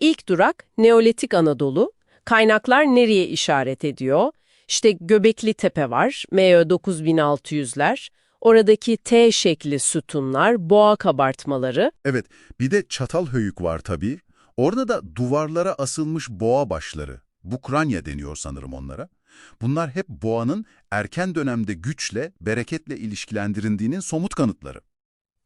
İlk durak Neolitik Anadolu. Kaynaklar nereye işaret ediyor? İşte Göbekli Tepe var, MÖ 9600'ler. Oradaki T şekli sütunlar, boğa kabartmaları. Evet, bir de Çatalhöyük var tabii. Orada da duvarlara asılmış boğa başları. Bukranya deniyor sanırım onlara. Bunlar hep boğanın erken dönemde güçle, bereketle ilişkilendirildiğinin somut kanıtları.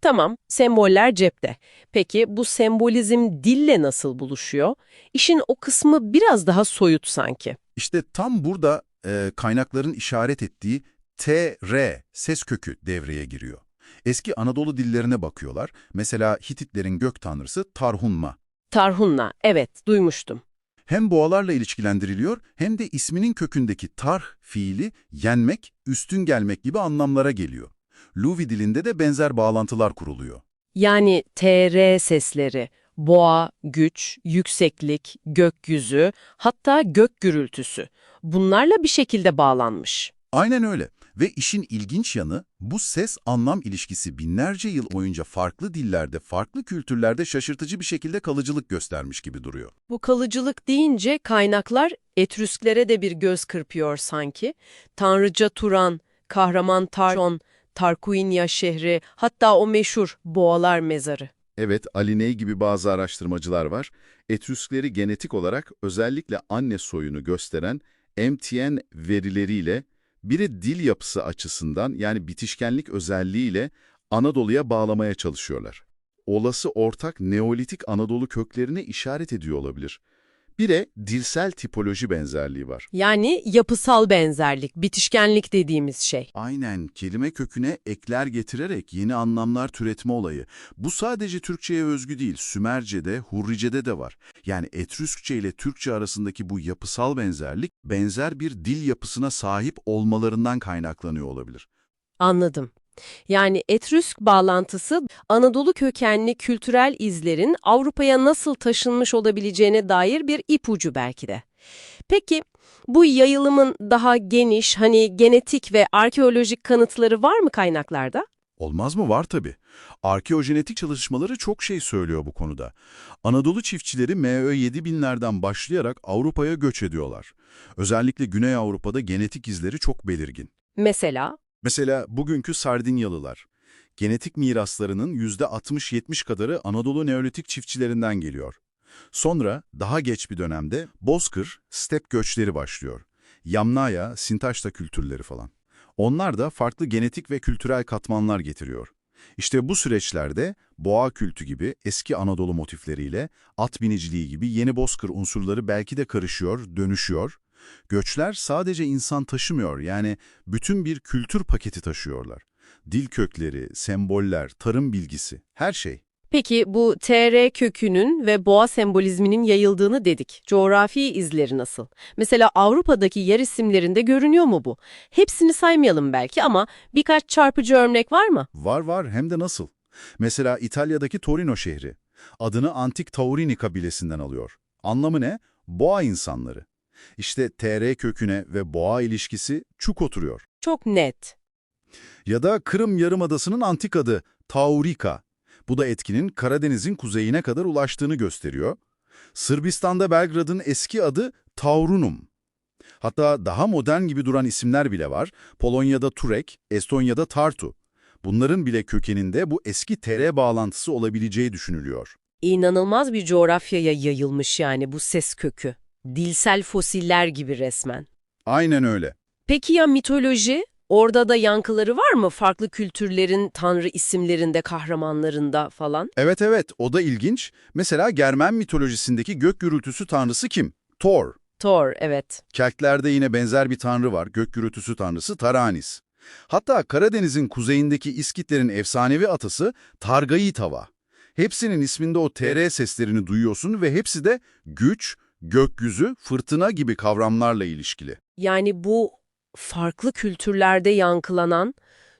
Tamam, semboller cepte. Peki bu sembolizm dille nasıl buluşuyor? İşin o kısmı biraz daha soyut sanki. İşte tam burada e, kaynakların işaret ettiği T-R ses kökü devreye giriyor. Eski Anadolu dillerine bakıyorlar. Mesela Hititlerin gök tanrısı Tarhunma. Tarhunna, evet duymuştum. Hem boğalarla ilişkilendiriliyor hem de isminin kökündeki tarh fiili yenmek, üstün gelmek gibi anlamlara geliyor. Luvi dilinde de benzer bağlantılar kuruluyor. Yani TR sesleri, boğa, güç, yükseklik, gökyüzü, hatta gök gürültüsü. Bunlarla bir şekilde bağlanmış. Aynen öyle. Ve işin ilginç yanı bu ses-anlam ilişkisi binlerce yıl boyunca farklı dillerde, farklı kültürlerde şaşırtıcı bir şekilde kalıcılık göstermiş gibi duruyor. Bu kalıcılık deyince kaynaklar Etrüsklere de bir göz kırpıyor sanki. Tanrıca Turan, kahraman Tarton, Tarkuinya şehri, hatta o meşhur Boğalar Mezarı. Evet, Aliney gibi bazı araştırmacılar var. Etrüskleri genetik olarak özellikle anne soyunu gösteren MTN verileriyle biri dil yapısı açısından yani bitişkenlik özelliğiyle Anadolu'ya bağlamaya çalışıyorlar. Olası ortak Neolitik Anadolu köklerine işaret ediyor olabilir. Bir de dilsel tipoloji benzerliği var. Yani yapısal benzerlik, bitişkenlik dediğimiz şey. Aynen, kelime köküne ekler getirerek yeni anlamlar türetme olayı. Bu sadece Türkçe'ye özgü değil, Sümerce'de, Hurrice'de de var. Yani Etrüskçe ile Türkçe arasındaki bu yapısal benzerlik, benzer bir dil yapısına sahip olmalarından kaynaklanıyor olabilir. Anladım. Yani Etrüsk bağlantısı Anadolu kökenli kültürel izlerin Avrupa'ya nasıl taşınmış olabileceğine dair bir ipucu belki de. Peki bu yayılımın daha geniş, hani genetik ve arkeolojik kanıtları var mı kaynaklarda? Olmaz mı? Var tabii. Arkeojenetik çalışmaları çok şey söylüyor bu konuda. Anadolu çiftçileri MÖ 7000'lerden başlayarak Avrupa'ya göç ediyorlar. Özellikle Güney Avrupa'da genetik izleri çok belirgin. Mesela? Mesela bugünkü Sardinyalılar. Genetik miraslarının %60-70 kadarı Anadolu Neolitik çiftçilerinden geliyor. Sonra daha geç bir dönemde Bozkır, step göçleri başlıyor. Yamnaya, Sintaşta kültürleri falan. Onlar da farklı genetik ve kültürel katmanlar getiriyor. İşte bu süreçlerde boğa kültü gibi eski Anadolu motifleriyle at biniciliği gibi yeni bozkır unsurları belki de karışıyor, dönüşüyor. Göçler sadece insan taşımıyor yani bütün bir kültür paketi taşıyorlar. Dil kökleri, semboller, tarım bilgisi, her şey. Peki bu TR kökünün ve boğa sembolizminin yayıldığını dedik. Coğrafi izleri nasıl? Mesela Avrupa'daki yer isimlerinde görünüyor mu bu? Hepsini saymayalım belki ama birkaç çarpıcı örnek var mı? Var var hem de nasıl. Mesela İtalya'daki Torino şehri. Adını antik Taurini kabilesinden alıyor. Anlamı ne? Boğa insanları. İşte TR köküne ve boğa ilişkisi çuk oturuyor. Çok net. Ya da Kırım Yarımadası'nın antik adı Taurika. Bu da etkinin Karadeniz'in kuzeyine kadar ulaştığını gösteriyor. Sırbistan'da Belgrad'ın eski adı Taurunum. Hatta daha modern gibi duran isimler bile var. Polonya'da Turek, Estonya'da Tartu. Bunların bile kökeninde bu eski TR bağlantısı olabileceği düşünülüyor. İnanılmaz bir coğrafyaya yayılmış yani bu ses kökü. Dilsel fosiller gibi resmen. Aynen öyle. Peki ya mitoloji? Orada da yankıları var mı farklı kültürlerin tanrı isimlerinde, kahramanlarında falan? Evet evet, o da ilginç. Mesela Germen mitolojisindeki gök gürültüsü tanrısı kim? Thor. Thor, evet. Keltlerde yine benzer bir tanrı var, gök gürültüsü tanrısı Taranis. Hatta Karadeniz'in kuzeyindeki İskitlerin efsanevi atası Targayitava. Hepsinin isminde o TR seslerini duyuyorsun ve hepsi de güç, gökyüzü, fırtına gibi kavramlarla ilişkili. Yani bu farklı kültürlerde yankılanan,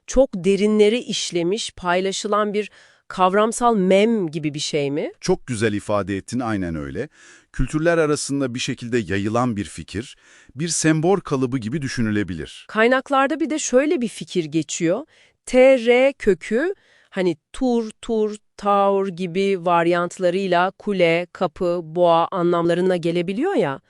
çok derinleri işlemiş, paylaşılan bir kavramsal mem gibi bir şey mi? Çok güzel ifade ettin, aynen öyle. Kültürler arasında bir şekilde yayılan bir fikir, bir sembol kalıbı gibi düşünülebilir. Kaynaklarda bir de şöyle bir fikir geçiyor. TR kökü, hani tur, tur, tower gibi varyantlarıyla kule, kapı, boğa anlamlarına gelebiliyor ya.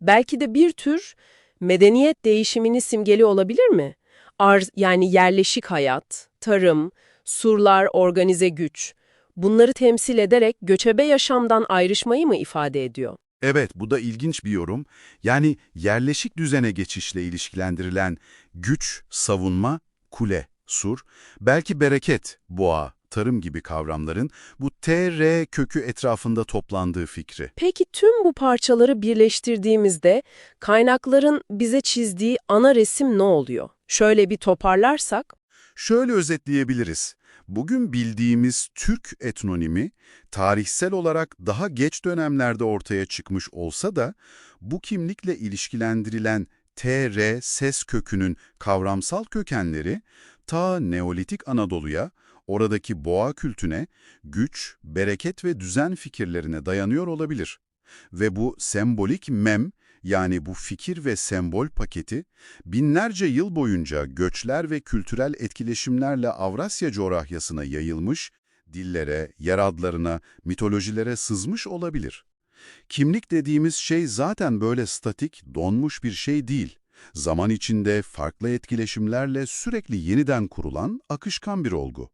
Belki de bir tür medeniyet değişimini simgeli olabilir mi? Arz, yani yerleşik hayat, tarım, surlar, organize güç. Bunları temsil ederek göçebe yaşamdan ayrışmayı mı ifade ediyor? Evet, bu da ilginç bir yorum. Yani yerleşik düzene geçişle ilişkilendirilen güç, savunma, kule, sur, belki bereket, boğa, tarım gibi kavramların bu TR kökü etrafında toplandığı fikri. Peki tüm bu parçaları birleştirdiğimizde kaynakların bize çizdiği ana resim ne oluyor? Şöyle bir toparlarsak, Şöyle özetleyebiliriz. Bugün bildiğimiz Türk etnonimi tarihsel olarak daha geç dönemlerde ortaya çıkmış olsa da bu kimlikle ilişkilendirilen TR ses kökünün kavramsal kökenleri ta Neolitik Anadolu'ya, oradaki boğa kültüne, güç, bereket ve düzen fikirlerine dayanıyor olabilir. Ve bu sembolik mem yani bu fikir ve sembol paketi binlerce yıl boyunca göçler ve kültürel etkileşimlerle Avrasya coğrafyasına yayılmış, dillere, yer adlarına, mitolojilere sızmış olabilir. Kimlik dediğimiz şey zaten böyle statik, donmuş bir şey değil. Zaman içinde farklı etkileşimlerle sürekli yeniden kurulan akışkan bir olgu.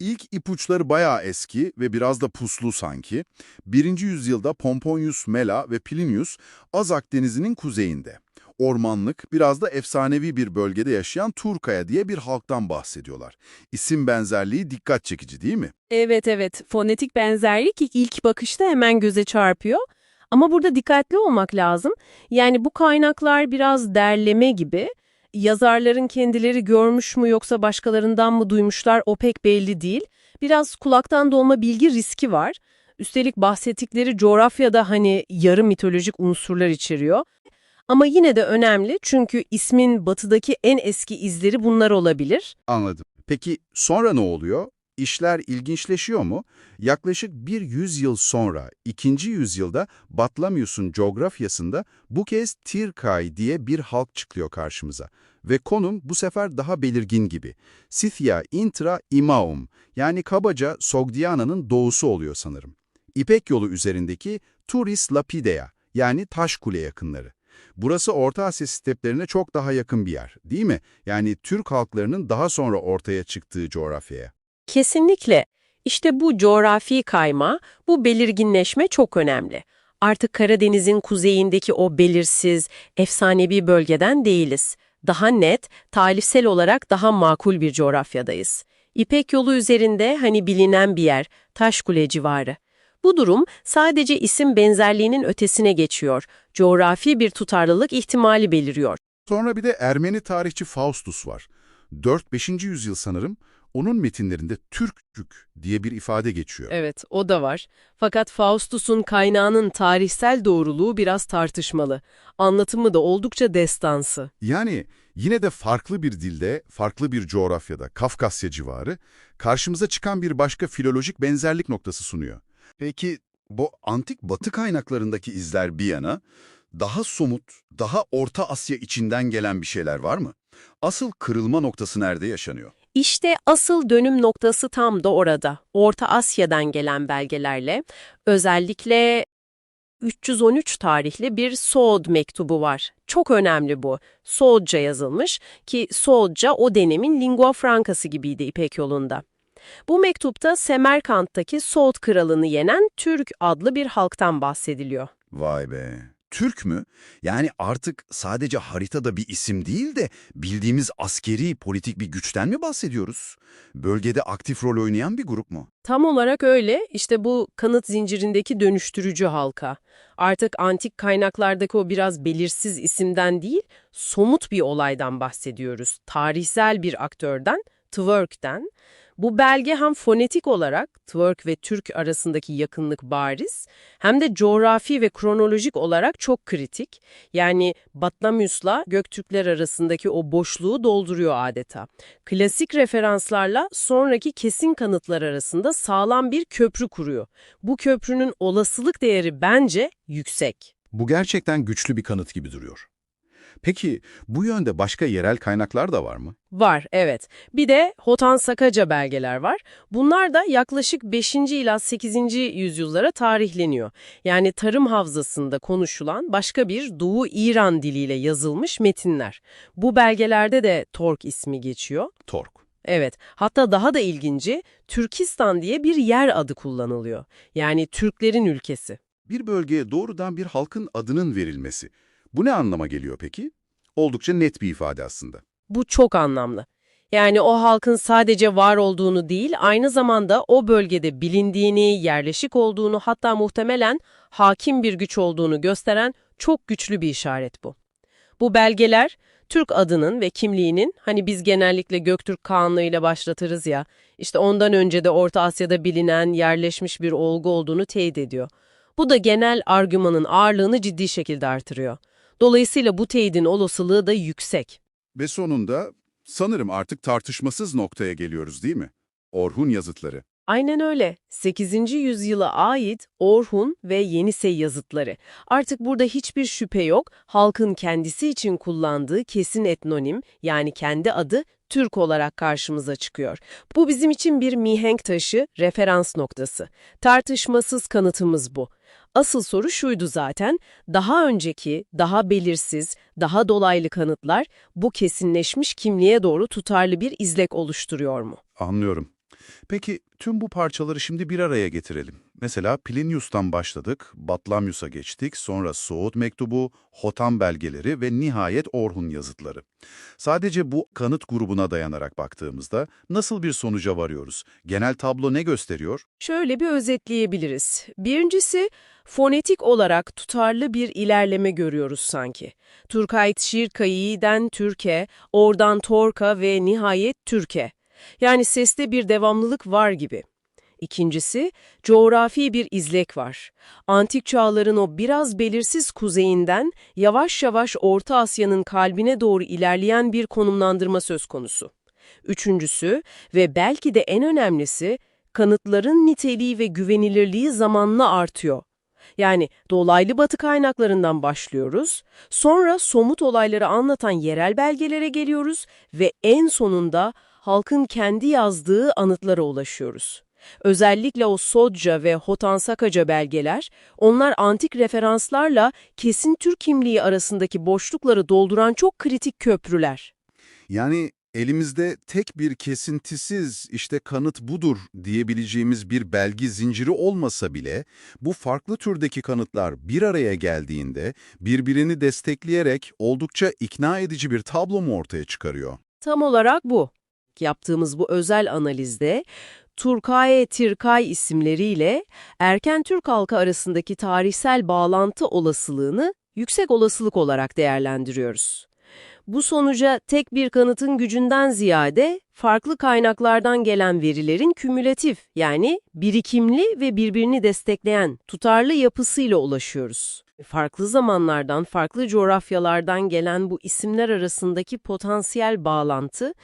İlk ipuçları bayağı eski ve biraz da puslu sanki. 1. yüzyılda Pomponius Mela ve Plinius Az Akdeniz'in kuzeyinde. Ormanlık, biraz da efsanevi bir bölgede yaşayan Turkaya diye bir halktan bahsediyorlar. İsim benzerliği dikkat çekici değil mi? Evet evet, fonetik benzerlik ilk bakışta hemen göze çarpıyor. Ama burada dikkatli olmak lazım. Yani bu kaynaklar biraz derleme gibi. Yazarların kendileri görmüş mü yoksa başkalarından mı duymuşlar o pek belli değil. Biraz kulaktan dolma bilgi riski var. Üstelik bahsettikleri coğrafyada hani yarı mitolojik unsurlar içeriyor. Ama yine de önemli çünkü ismin batıdaki en eski izleri bunlar olabilir. Anladım. Peki sonra ne oluyor? İşler ilginçleşiyor mu? Yaklaşık bir yüzyıl sonra, ikinci yüzyılda Batlamyus'un coğrafyasında bu kez Tirkay diye bir halk çıkıyor karşımıza. Ve konum bu sefer daha belirgin gibi. Scythia intra imaum yani kabaca Sogdiana'nın doğusu oluyor sanırım. İpek yolu üzerindeki Turis Lapidea yani Taşkule yakınları. Burası Orta Asya steplerine çok daha yakın bir yer, değil mi? Yani Türk halklarının daha sonra ortaya çıktığı coğrafyaya. Kesinlikle. İşte bu coğrafi kayma, bu belirginleşme çok önemli. Artık Karadeniz'in kuzeyindeki o belirsiz, efsanevi bölgeden değiliz. Daha net, talihsel olarak daha makul bir coğrafyadayız. İpek yolu üzerinde hani bilinen bir yer, Taşkule civarı. Bu durum sadece isim benzerliğinin ötesine geçiyor. Coğrafi bir tutarlılık ihtimali beliriyor. Sonra bir de Ermeni tarihçi Faustus var. 4-5. yüzyıl sanırım. Onun metinlerinde Türkçük diye bir ifade geçiyor. Evet, o da var. Fakat Faustus'un kaynağının tarihsel doğruluğu biraz tartışmalı. Anlatımı da oldukça destansı. Yani yine de farklı bir dilde, farklı bir coğrafyada, Kafkasya civarı, karşımıza çıkan bir başka filolojik benzerlik noktası sunuyor. Peki bu antik batı kaynaklarındaki izler bir yana, daha somut, daha Orta Asya içinden gelen bir şeyler var mı? Asıl kırılma noktası nerede yaşanıyor? İşte asıl dönüm noktası tam da orada. Orta Asya'dan gelen belgelerle, özellikle 313 tarihli bir Soğud mektubu var. Çok önemli bu. Soğudca yazılmış ki Soğudca o dönemin lingua francası gibiydi İpek yolunda. Bu mektupta Semerkant'taki Soğud kralını yenen Türk adlı bir halktan bahsediliyor. Vay be. Türk mü? Yani artık sadece haritada bir isim değil de bildiğimiz askeri, politik bir güçten mi bahsediyoruz? Bölgede aktif rol oynayan bir grup mu? Tam olarak öyle. İşte bu kanıt zincirindeki dönüştürücü halka. Artık antik kaynaklardaki o biraz belirsiz isimden değil, somut bir olaydan bahsediyoruz. Tarihsel bir aktörden, Twerk'ten. Bu belge hem fonetik olarak Twerk ve Türk arasındaki yakınlık bariz, hem de coğrafi ve kronolojik olarak çok kritik. Yani Batlamyus'la Göktürkler arasındaki o boşluğu dolduruyor adeta. Klasik referanslarla sonraki kesin kanıtlar arasında sağlam bir köprü kuruyor. Bu köprünün olasılık değeri bence yüksek. Bu gerçekten güçlü bir kanıt gibi duruyor. Peki bu yönde başka yerel kaynaklar da var mı? Var, evet. Bir de Hotan Sakaca belgeler var. Bunlar da yaklaşık 5. ila 8. yüzyıllara tarihleniyor. Yani tarım havzasında konuşulan başka bir Doğu İran diliyle yazılmış metinler. Bu belgelerde de Tork ismi geçiyor. Tork. Evet, hatta daha da ilginci Türkistan diye bir yer adı kullanılıyor. Yani Türklerin ülkesi. Bir bölgeye doğrudan bir halkın adının verilmesi. Bu ne anlama geliyor peki? Oldukça net bir ifade aslında. Bu çok anlamlı. Yani o halkın sadece var olduğunu değil, aynı zamanda o bölgede bilindiğini, yerleşik olduğunu, hatta muhtemelen hakim bir güç olduğunu gösteren çok güçlü bir işaret bu. Bu belgeler, Türk adının ve kimliğinin, hani biz genellikle Göktürk Kağanlığı ile başlatırız ya, işte ondan önce de Orta Asya'da bilinen, yerleşmiş bir olgu olduğunu teyit ediyor. Bu da genel argümanın ağırlığını ciddi şekilde artırıyor. Dolayısıyla bu teyidin olasılığı da yüksek. Ve sonunda sanırım artık tartışmasız noktaya geliyoruz değil mi? Orhun yazıtları. Aynen öyle. 8. yüzyıla ait Orhun ve Yenisey yazıtları. Artık burada hiçbir şüphe yok. Halkın kendisi için kullandığı kesin etnonim yani kendi adı Türk olarak karşımıza çıkıyor. Bu bizim için bir mihenk taşı, referans noktası. Tartışmasız kanıtımız bu. Asıl soru şuydu zaten, daha önceki, daha belirsiz, daha dolaylı kanıtlar bu kesinleşmiş kimliğe doğru tutarlı bir izlek oluşturuyor mu? Anlıyorum. Peki tüm bu parçaları şimdi bir araya getirelim. Mesela Plinius'tan başladık, Batlamyus'a geçtik, sonra Suud mektubu, Hotam belgeleri ve nihayet Orhun yazıtları. Sadece bu kanıt grubuna dayanarak baktığımızda nasıl bir sonuca varıyoruz? Genel tablo ne gösteriyor? Şöyle bir özetleyebiliriz. Birincisi, fonetik olarak tutarlı bir ilerleme görüyoruz sanki. Turkayt Şirkayi'den Türke, oradan Torka ve nihayet Türke. Yani seste bir devamlılık var gibi. İkincisi, coğrafi bir izlek var. Antik çağların o biraz belirsiz kuzeyinden yavaş yavaş Orta Asya'nın kalbine doğru ilerleyen bir konumlandırma söz konusu. Üçüncüsü ve belki de en önemlisi, kanıtların niteliği ve güvenilirliği zamanla artıyor. Yani dolaylı batı kaynaklarından başlıyoruz, sonra somut olayları anlatan yerel belgelere geliyoruz ve en sonunda halkın kendi yazdığı anıtlara ulaşıyoruz. Özellikle o Sodca ve Hotansakaca belgeler, onlar antik referanslarla kesin Türk kimliği arasındaki boşlukları dolduran çok kritik köprüler. Yani elimizde tek bir kesintisiz işte kanıt budur diyebileceğimiz bir belgi zinciri olmasa bile bu farklı türdeki kanıtlar bir araya geldiğinde birbirini destekleyerek oldukça ikna edici bir tablo mu ortaya çıkarıyor? Tam olarak bu. Yaptığımız bu özel analizde Turkaye Tirkay isimleriyle erken Türk halkı arasındaki tarihsel bağlantı olasılığını yüksek olasılık olarak değerlendiriyoruz. Bu sonuca tek bir kanıtın gücünden ziyade farklı kaynaklardan gelen verilerin kümülatif yani birikimli ve birbirini destekleyen tutarlı yapısıyla ulaşıyoruz. Farklı zamanlardan, farklı coğrafyalardan gelen bu isimler arasındaki potansiyel bağlantı,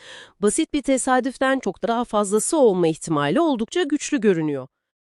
basit bir tesadüften çok daha fazlası olma ihtimali oldukça güçlü görünüyor.